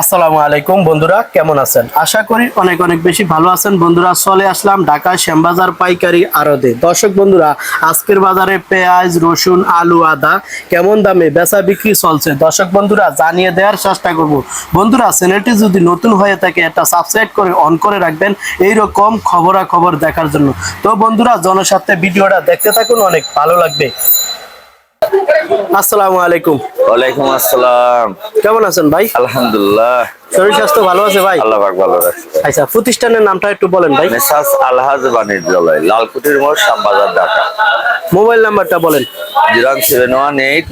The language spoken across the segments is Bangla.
আসসালামু আলাইকুম বন্ধুরা, কেমন আছেন? আশা করি অনেক অনেক বেশি ভালো আছেন। বন্ধুরা, চলে আসলাম ঢাকা শ্যামবাজার পাইকারি আড়তে। দর্শক বন্ধুরা, আজকের বাজারে পেঁয়াজ, রসুন, আলু, আদা কেমন দামে বেচা বিক্রি চলছে? দর্শক বন্ধুরা, জানিয়ে দেওয়ার চেষ্টা করব। বন্ধুরা, চ্যানেলটি যদি নতুন হয়ে থাকে, একটা সাবস্ক্রাইব করে অন করে রাখবেন এইরকম খবরাখবর দেখার জন্য। তো বন্ধুরা, জনস্বার্থে ভিডিওটা দেখতে থাকুন, অনেক ভালো লাগবে। আসসালামু আলাইকুম। ওয়ালাইকুম আসসালাম। কেমন আছেন ভাই? আলহামদুলিল্লাহ। শরীর স্বাস্থ্য ভালো আছে ভাই? আল্লাহ পাক ভালো রাখছে। আচ্ছা প্রতিষ্ঠানের নামটা একটু বলেন ভাই। মেসাস আলহাজ বাণিজ্যালয় লালকুটির মোড় শ্যামবাজার ঢাকা। মোবাইল নাম্বারটা বলেন। Zero seven one eight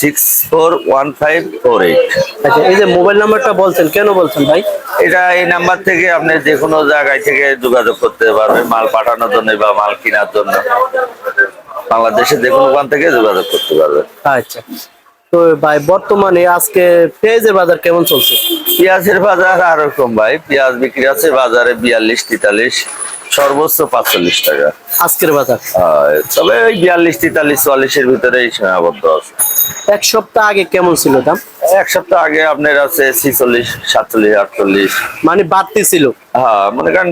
six four one five four eight. আচ্ছা এই যে মোবাইল নাম্বারটা বলছেন কেন বলছেন ভাই? এটা এই নাম্বার থেকে আপনি যে কোনো জায়গায় থেকে যোগাযোগ করতে পারবেন মাল পাঠানোর জন্য বা মাল কেনার জন্য। বাংলাদেশের যে কোনো ওখান থেকে যোগাযোগ করতে পারবে। আচ্ছা। তো ভাই বর্তমানে আজকে পেঁয়াজের বাজার কেমন চলছে? পেঁয়াজের বাজার আরও রকম ভাই। পেঁয়াজ বিক্রি আছে বাজারে বিয়াল্লিশ তেতাল্লিশ। সর্বোচ্চ পাঁচচল্লিশ টাকা। আজকের বাজার। তবে ওই বিয়াল্লিশ তেতাল্লিশ চল্লিশের ভিতরে সীমাবদ্ধ আছে। এক সপ্তাহ আগে কেমন ছিল দাম? এক সপ্তাহ আগে আপনার আছে ছিচল্লিশ সাতচল্লিশ আটচল্লিশ। মানে বাড়তি ছিল। হ্যাঁ মনে করেন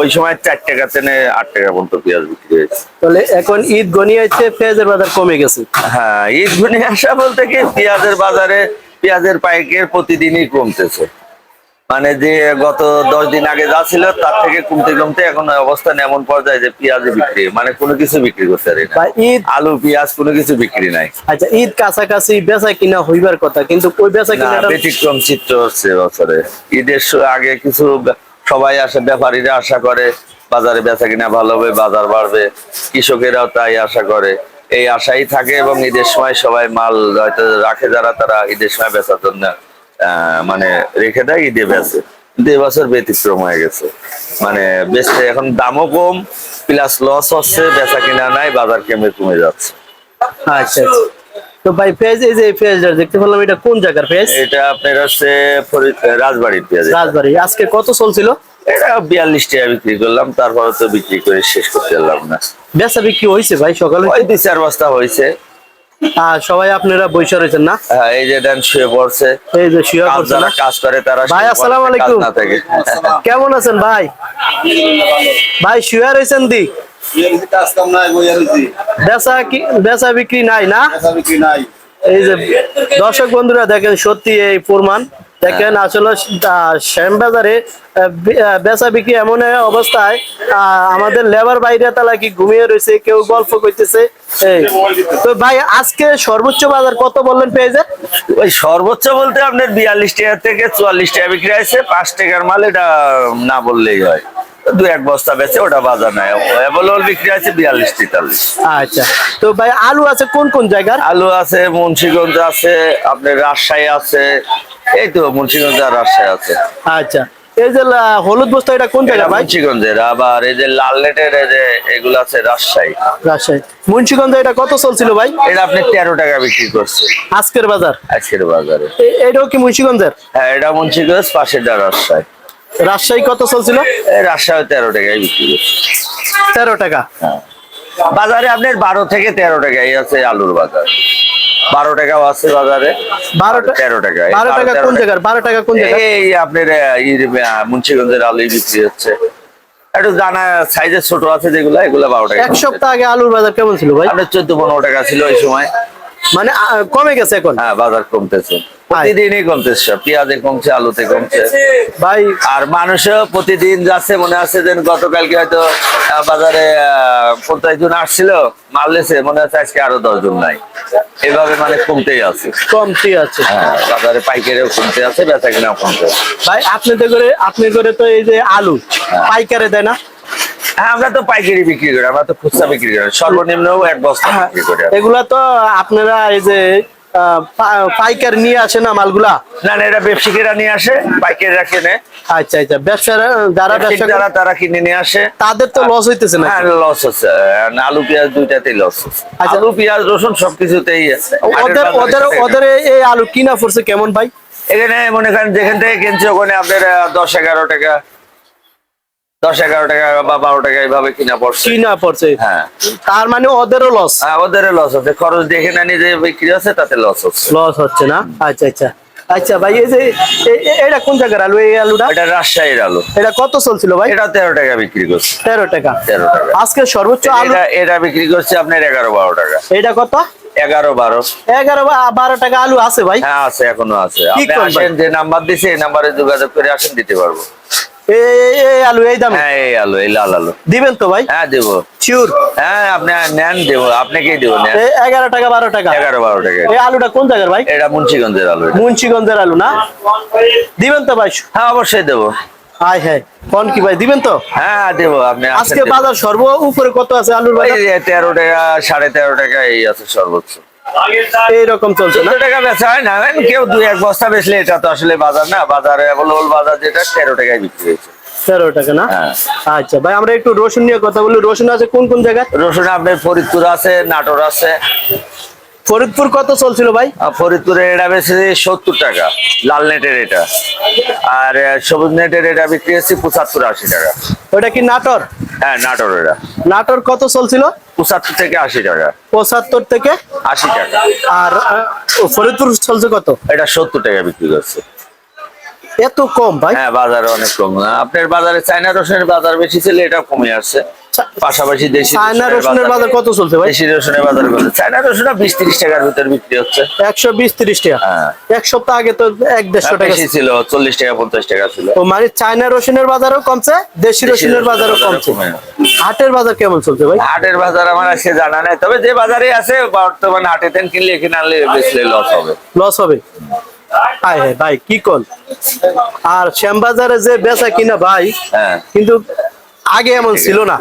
ওই সময় চার টাকা তেনে আট টাকা পর্যন্ত পেঁয়াজ বিক্রি হয়েছে। তাহলে এখন ঈদ গনিয়াইতে পেঁয়াজের বাজার কমে গেছে। হ্যাঁ ঈদ আসা বলতে কি পেঁয়াজের বাজারে পেঁয়াজের পাইকের প্রতিদিনই কমতেছে। মানে যে গত দশ দিন আগে যা ছিল তার থেকে কমতে কমতে এখন অবস্থান এমন পর্যায়ে যে পেঁয়াজ বিক্রি মানে কোনো কিছু বিক্রি না ঈদ আলু পেঁয়াজ কোনো কিছু বিক্রি নাই। আচ্ছা ঈদ কাছাকাছি বেচা কিনা হইবার কথা কিন্তু ওই বেচা না কিনাটা ব্যতিক্রম চিত্র হচ্ছে বছরে। ঈদের আগে কিছু সবাই আসে ব্যাপারীরা আশা করে বাজারে বেচা কিনা ভালো হবে বাজার বাড়বে কৃষকেরাও তাই আশা করে। এই আশাই থাকে এবং ঈদের সময় সবাই মাল হয়তো রাখে যারা তারা ঈদের সময় বেচার জন্য মানে রেখে দেয় ঈদে বেচে কিন্তু এবছর ব্যতিক্রম হয়ে গেছে। মানে বেচতে এখন দামও কম প্লাস লস হচ্ছে বেচা কিনা নাই বাজার কেমে কমে যাচ্ছে। আচ্ছা আচ্ছা। তো ভাই পেঁয়াজ এই যে পেঁয়াজটা দেখতে পেলাম এটা কোন জায়গার পেঁয়াজ? এটা আপনার হচ্ছে রাজবাড়ির পেঁয়াজ রাজবাড়ি। আজকে কত চলছিল? এটা বিয়াল্লিশ টাকা বিক্রি করলাম তারপরে তো বিক্রি করে শেষ করতে পারলাম না। বেচা বিক্রি হয়েছে ভাই সকালে? দুই চার বস্তা হয়েছে। সবাই আপনারা বৈশা রয়েছেন না? হ্যাঁ, এই যে দেন শুয়ে পড়ছে। এই যে শুয়ে পড়ছে যারা? কাজ করে তারা ভাই, আসসালামু আলাইকুম। কেমন আছেন ভাই? ভাই শুয়ে রয়েছেন দি? বেচা কি বেচা বিক্রি নাই না? বেচা বিক্রি নাই। এই যে দর্শক বন্ধুরা দেখেন সত্যি এই প্রমাণ। দেখেন আসলে শ্যামবাজারে বেচা বিক্রি এমন অবস্থায় আমাদের লেবার বাইরে তালা কি ঘুমিয়ে রয়েছে, কেউ গল্প করতেছে। তো ভাই, আজকে সর্বোচ্চ বাজার কত বললেন পেয়েছেন ওই সর্বোচ্চ বলতে আপনার বিয়াল্লিশ টাকা থেকে চুয়াল্লিশ টাকা বিক্রি আছে পাঁচ টাকার মাল এটা না বললেই হয়। দু এক বস্তা বেচে ওটা বাজার নাই। অ্যাভেলেবল বিক্রি আছে বিয়াল্লিশ তেতাল্লিশ। আচ্ছা। তো ভাই আলু আছে কোন কোন জায়গার? আলু আছে মুন্সিগঞ্জ আছে আপনার রাজশাহী আছে। এই তো মুন্সিগঞ্জ আর রাজশাহী আছে। আচ্ছা। এই যে হলুদ বস্তা এটা কোন জায়গা ভাই? মুন্সিগঞ্জের। আবার এই যে লাল লেটের এই যে এগুলো আছে রাজশাহী। রাজশাহী। মুন্সিগঞ্জ এটা কত চলছিল ভাই? এটা আপনি তেরো টাকা বিক্রি করছে আজকের বাজার? আজকের বাজারে। এটাও কি মুন্সিগঞ্জের? হ্যাঁ এটা মুন্সিগঞ্জ পাশেরটা রাজশাহী। রাজশাহী কত চলছিল? রাজশাহী তেরো টাকায় বিক্রি করছে। তেরো টাকা। হ্যাঁ। বাজারে আপনার বারো থেকে তেরো টাকাই আছে আলুর বাজার। বারো টাকাও আছে বাজারে। বারো তেরো টাকা বারো টাকা কোন জায়গার? বারো টাকা কোন জায়গা এই আপনার মুন্সিগঞ্জের আলু বিক্রি হচ্ছে। একটু জানা সাইজের ছোট আছে যেগুলো এগুলো বারো টাকা। এক সপ্তাহ আগে আলুর বাজার কেমন ছিল ভাই? আপনার চোদ্দ পনেরো টাকা ছিল ওই সময়। মানে কমে গেছে এখন? হ্যাঁ বাজার কমতেছে। প্রতিদিনই কমতেছে পেঁয়াজে কমছে আলুতে কমছে। ভাই আর মানুষও প্রতিদিন যাচ্ছে মনে আছে যে গতকালকে হয়তো বাজারে পঞ্চাশ জন আসছিল মাল লেছে মনে হচ্ছে আজকে আরও দশ জন নাই। এভাবে মানে কমতেই আছে। কমতি আছে। হ্যাঁ বাজারে পাইকারিও কমতে আছে বেচা কিনাও কমতে আছে। ভাই আপনি তো করে আপনি করে তো এই যে আলু পাইকারে দেয় না? হ্যাঁ আমরা তো পাইকারি বিক্রি করি আমরা তো খুচরা বিক্রি করি। সর্বনিম্ন এক বস্তা বিক্রি করি এগুলা তো আপনারা এই যে পাইকার নিয়ে আসে না মালগুলা? না না এটা ব্যবসায়ীরা নিয়ে আসে পাইকারিরা কিনে। আচ্ছা আচ্ছা ব্যবসারা যারা ব্যবসা যারা তারা কিনে নিয়ে আসে। তাদের তো লস হইতেছে না হ্যাঁ লস হচ্ছে। আলু পেঁয়াজ দুইটাতেই লস হচ্ছে। আচ্ছা। আলু পেঁয়াজ রসুন সবকিছুতেই আছে। ওদের ওদের ওদের এই আলু কিনা পড়ছে কেমন ভাই? এখানে মনে করেন যেখান থেকে কিনছে ওখানে আপনার দশ এগারো টাকা দশ এগারো টাকা বা বারো টাকা এইভাবে কিনা পড়ছে। কিনা পড়ছে। হ্যাঁ। তার মানে ওদেরও লস হ্যাঁ, ওদের লস হচ্ছে। খরচ দেখে না নিজে বিক্রি আছে তাতে লস হচ্ছে। লস হচ্ছে না? আচ্ছা আচ্ছা। আচ্ছা ভাই এই যে এটা কোন জায়গার আলু এই আলুটা? এটা রাজশাহীর আলু। এটা কত চলছিল ভাই? এটা তেরো টাকা বিক্রি করছে। তেরো টাকা। তেরো টাকা। আজকে সর্বোচ্চ আলু এটা বিক্রি করছে আপনার এগারো বারো টাকা। এটা কত? এগারো বারো। এগারো বা বারো টাকা আলু আছে ভাই। হ্যাঁ আছে এখনও আছে। আপনি আসেন যে নাম্বার দিছে এই নাম্বারে যোগাযোগ করে আসেন দিতে পারব। এই আলু এই দামে? হ্যাঁ এই আলু এই লাল আলু। দিবেন তো ভাই? হ্যাঁ দেবো। শিওর হ্যাঁ আপনি নেন দেবো। আপনাকেই দেবো নেন? এগারো টাকা বারো টাকা। এগারো বারো টাকা। এই আলুটা কোন জায়গার ভাই? এটা মুন্সিগঞ্জের আলু মুন্সিগঞ্জের আলু না? দিবেন তো ভাই? হ্যাঁ অবশ্যই দেবো। হাই হ্যাঁ কোন কি ভাই দিবেন তো? হ্যাঁ দেবো আপনি আজকে বাজার সর্ব উপরে কত আছে আলুর বাজার? তেরো টাকা সাড়ে তেরো টাকা এই আছে সর্বোচ্চ। এইরকম চলছে না? টাকা বেচা হয় না কেউ দুই এক বস্তা বেচলে এটা তো আসলে বাজার না বাজারে অ্যাভেলেবল বাজার যেটা তেরো টাকায় বিক্রি হয়েছে। তেরো টাকা না? হ্যাঁ। আচ্ছা ভাই আমরা একটু রসুন নিয়ে কথা বলি। রসুন আছে কোন কোন জায়গায়? রসুন আপনার ফরিদপুর আছে নাটোর আছে। ফরিদপুর কত চলছিল ভাই? আর ফরিদপুরে এটা বেশি সত্তর টাকা লাল নেটের এটা। আর সবুজ নেটের এটা বিক্রি হচ্ছে পঁচাত্তর আশি টাকা। ওটা কি নাটোর? হ্যাঁ নাটোর এটা। নাটোর কত চলছিল? পঁচাত্তর থেকে আশি টাকা। পঁচাত্তর থেকে আশি টাকা। আর ফরিদপুর চলছে কত? এটা সত্তর টাকা বিক্রি করছে। এত কম ভাই। হ্যাঁ বাজারে অনেক কম। আপনার বাজারে চাইনা রসুনের বাজার বেশি ছিল এটা কমে আসছে। পাশাপাশি দেশি চায়না রসুনের বাজার কত চলছে ভাই? দেশি রসুনের বাজার কত? চায়না রসুন বিশ তিরিশ টাকার ভিতর বিক্রি হচ্ছে। একশো বিশ তিরিশ টাকা। হ্যাঁ। এক সপ্তাহ আগে তো এক দেড়শো টাকা বেশি ছিল চল্লিশ টাকা পঞ্চাশ টাকা ছিল। ও মানে চায়না রসুনের বাজারও কমছে দেশি রসুনের বাজারও কমছে। হাটের বাজার কেমন চলছে ভাই? হাটের বাজার আমার আজকে জানা নেই। তবে যে বাজারে আছে বর্তমান হাটে তেন কিনলে এখানে আনলে বেচলে লস হবে। লস হবে? ভাই কি কল আর শ্যামবাজারে যে বেচা কিনা ভাই হ্যাঁ। কিন্তু আগে এমন ছিল না।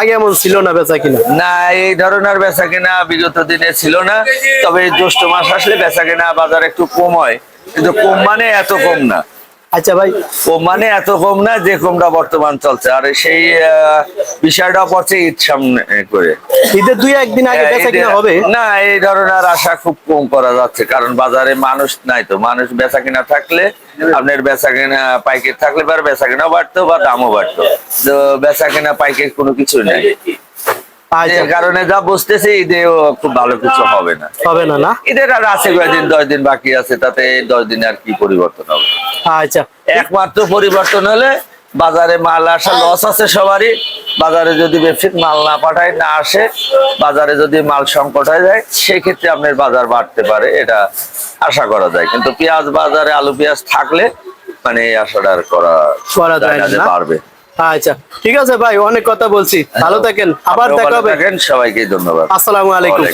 আগে এমন ছিল না বেচা কিনা। না, এই ধরনের বেচা কিনা বিগত দিনে ছিল না। তবে জ্যৈষ্ঠ মাস আসলে বেচা কিনা বাজার একটু কম হয়। কিন্তু কম মানে এত কম না। আচ্ছা ভাই কম মানে এত কম না যে কমটা বর্তমান চলছে। আর সেই বিষয়টা পড়ছে ঈদ সামনে করে। ঈদের দুই একদিন আগে হ্যাঁ, বেচা কিনা হবে? না এই ধরনের আশা খুব কম করা যাচ্ছে কারণ বাজারে মানুষ নাই তো। মানুষ বেচা কিনা থাকলে আপনার বেচা কিনা পাইকারি থাকলে পরে বেচা কিনা বাড়তো বা দামও বাড়তো। তো বেচা কিনা পাইকারি কোনো কিছু নেই। কারণে যা বুঝতেছি খুব ভালো কিছু হবে না। হবে না না? ঈদের আর আছে কয়েকদিন দশ দিন বাকি আছে তাতে দশ দিনে আর কি পরিবর্তন হবে? আচ্ছা। একমাত্র পরিবর্তন হলে বাজারে মাল আসা লস আছে সবারই। বাজারে যদি ব্যবসায়িক মাল না পাঠায় না আসে বাজারে যদি মাল সংকট হয়ে যায় সেক্ষেত্রে আপনার বাজার বাড়তে পারে এটা আশা করা যায়। কিন্তু পেঁয়াজ বাজারে আলু পেঁয়াজ থাকলে মানে এই আশাটা আর করা করা যায় না? পারবে আচ্ছা ঠিক আছে ভাই অনেক কথা বলছি। ভালো থাকেন। আবার দেখা হবে। সবাইকে ধন্যবাদ। আসসালামু আলাইকুম।